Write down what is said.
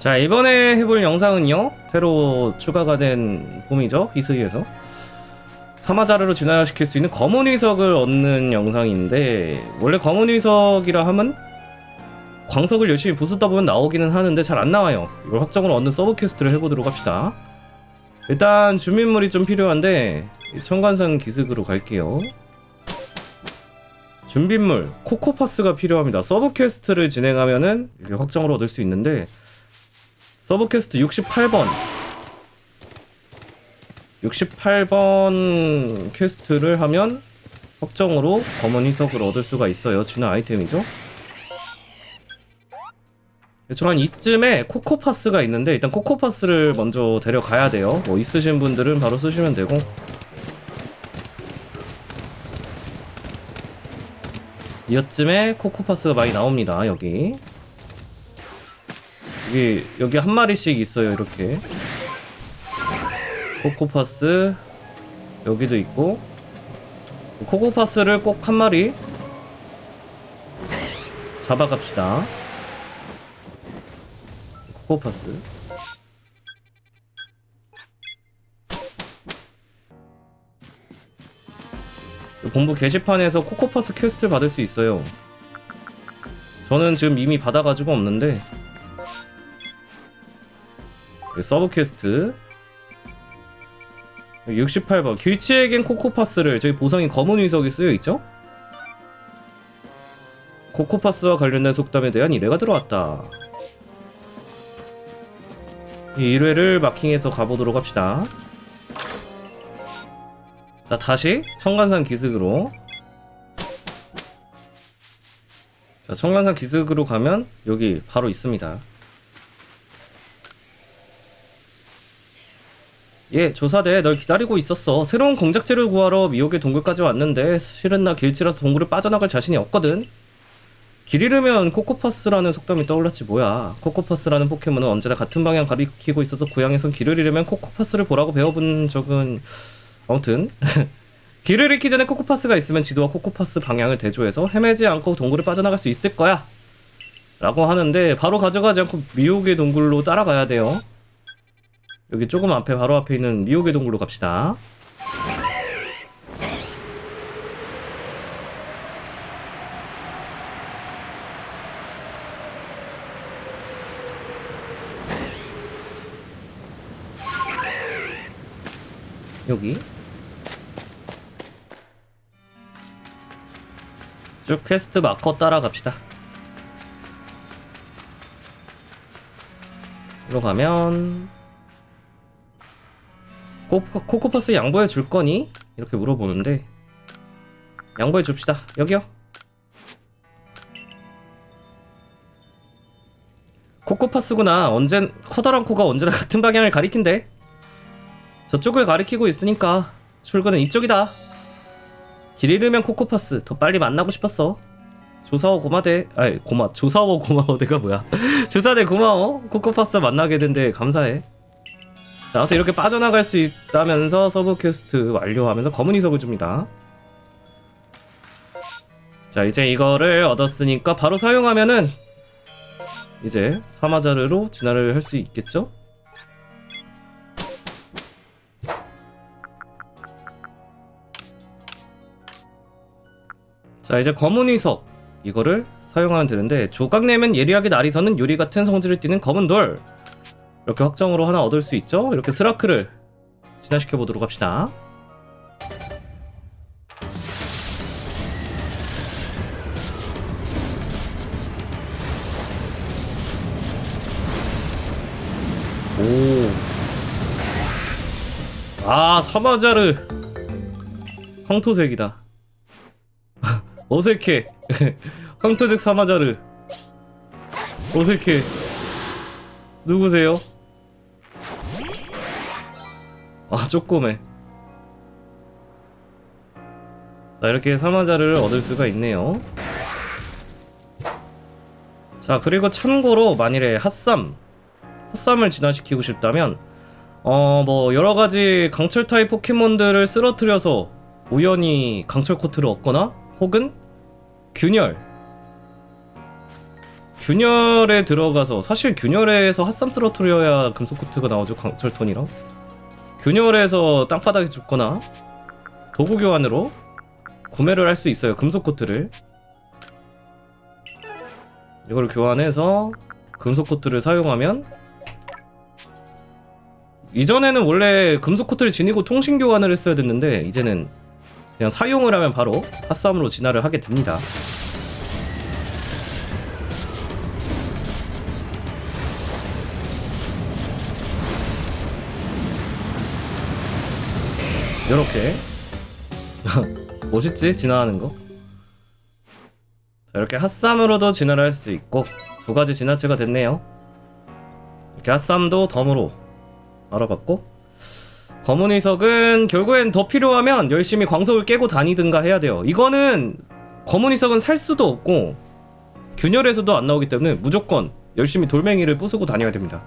자 이번에 해볼 영상은요. 새로 추가가 된 봄이죠 히스이에서. 사마자르로 진화시킬 수 있는 검은 위석을 얻는 영상인데 원래 검은 위석이라 하면 광석을 열심히 부수다 보면 나오기는 하는데 잘 안 나와요. 이걸 확정으로 얻는 서브 퀘스트를 해보도록 합시다. 일단 주민물이 좀 필요한데 이 청관산 기슭으로 갈게요. 준비물 코코파스가 필요합니다. 서브 퀘스트를 진행하면은 확정으로 얻을 수 있는데 서브 퀘스트 68번. 68번 퀘스트를 하면 확정으로 검은 희석을 얻을 수가 있어요. 진화 아이템이죠? 대충 한 이쯤에 코코파스가 있는데 일단 코코파스를 먼저 데려가야 돼요. 뭐 있으신 분들은 바로 쓰시면 되고. 이쯤에 코코파스가 많이 나옵니다 여기 여기 여기 한 마리씩 있어요 이렇게. 코코파스 여기도 있고. 코코파스를 꼭 한 마리 잡아갑시다. 코코파스. 본부 게시판에서 코코파스 퀘스트 받을 수 있어요. 저는 지금 이미 받아가지고 없는데. 네, 서브 퀘스트. 68번. 길치에겐 코코파스를 저기 보상이 검은 위석이 쓰여있죠? 코코파스와 관련된 속담에 대한 이래가 들어왔다. 이 1회를 마킹해서 가보도록 합시다. 자 다시 청간산 기슭으로. 자 청간산 기슭으로 가면 여기 바로 있습니다 예, 조사대 널 기다리고 있었어. 새로운 공작제를 구하러 미혹의 동굴까지 왔는데 실은 나 길치라서 동굴을 빠져나갈 자신이 없거든. 길 잃으면 코코파스라는 속담이 떠올랐지 뭐야. 코코파스라는 포켓몬은 언제나 같은 방향 가리키고 있어서 고향에선 길을 잃으면 코코파스를 보라고 배워본 적은 아무튼 길을 잃기 전에 코코파스가 있으면 지도와 코코파스 방향을 대조해서 헤매지 않고 동굴을 빠져나갈 수 있을 거야. 라고 하는데 바로 가져가지 않고 미혹의 동굴로 따라가야 돼요. 여기 조금 앞에 바로 앞에 있는 미혹의 동굴로 갑시다. 여기 쭉 퀘스트 마커 따라갑시다. 이로 가면 코코, 코코파스 양보해 줄 거니? 이렇게 물어보는데. 양보해 줍시다. 여기요. 코코파스구나. 언젠 커다란 코가 언제나 같은 방향을 가리킨대. 저쪽을 가리키고 있으니까 출근은 이쪽이다. 길 잃으면 코코파스 더 빨리 만나고 싶었어. 조사워 고마대 아이 고마 조사워 고마워. 내가 뭐야? 조사대 고마워. 코코파스 만나게 된 데 감사해 자, 아무튼 이렇게 빠져나갈 수 있다면서 서브 퀘스트 완료하면서 검은 이석을 줍니다. 자, 이제 이거를 얻었으니까 바로 사용하면은 이제 사마자르로 진화를 할 수 있겠죠? 자, 이제 검은 이석 이거를 사용하면 되는데 조각 내면 예리하게 날이 서는 유리 같은 성질을 띠는 검은 돌 이렇게 확정으로 하나 얻을 수 있죠? 이렇게 스라크를 진화시켜 보도록 합시다. 오. 아, 사마자르. 황토색이다. 어색해. 황토색 사마자르. 어색해. 누구세요? 아 쪼꼬매 자 이렇게 사마자를 얻을 수가 있네요. 자 그리고 참고로 만일에 핫삼 핫삼을 진화시키고 싶다면 어 뭐 여러가지 강철 타입 포켓몬들을 쓰러뜨려서 우연히 강철 코트를 얻거나 혹은 균열. 균열에 들어가서 사실 균열에서 핫삼 쓰러트려야 금속 코트가 나오죠 강철톤이랑 균열에서 땅바닥에 죽거나 도구 교환으로 구매를 할 수 있어요 금속 코트를 이걸 교환해서 금속 코트를 사용하면 이전에는 원래 금속 코트를 지니고 통신 교환을 했어야 됐는데 이제는 그냥 사용을 하면 바로 핫삼으로 진화를 하게 됩니다. 이렇게 멋있지 진화하는 거. 자 이렇게 핫삼으로도 진화를 할 수 있고 두 가지 진화체가 됐네요. 이렇게 핫삼도 덤으로 알아봤고 검은 이석은 결국엔 더 필요하면 열심히 광석을 깨고 다니든가 해야 돼요. 이거는 검은 이석은 살 수도 없고 균열에서도 안 나오기 때문에 무조건 열심히 돌멩이를 부수고 다녀야 됩니다.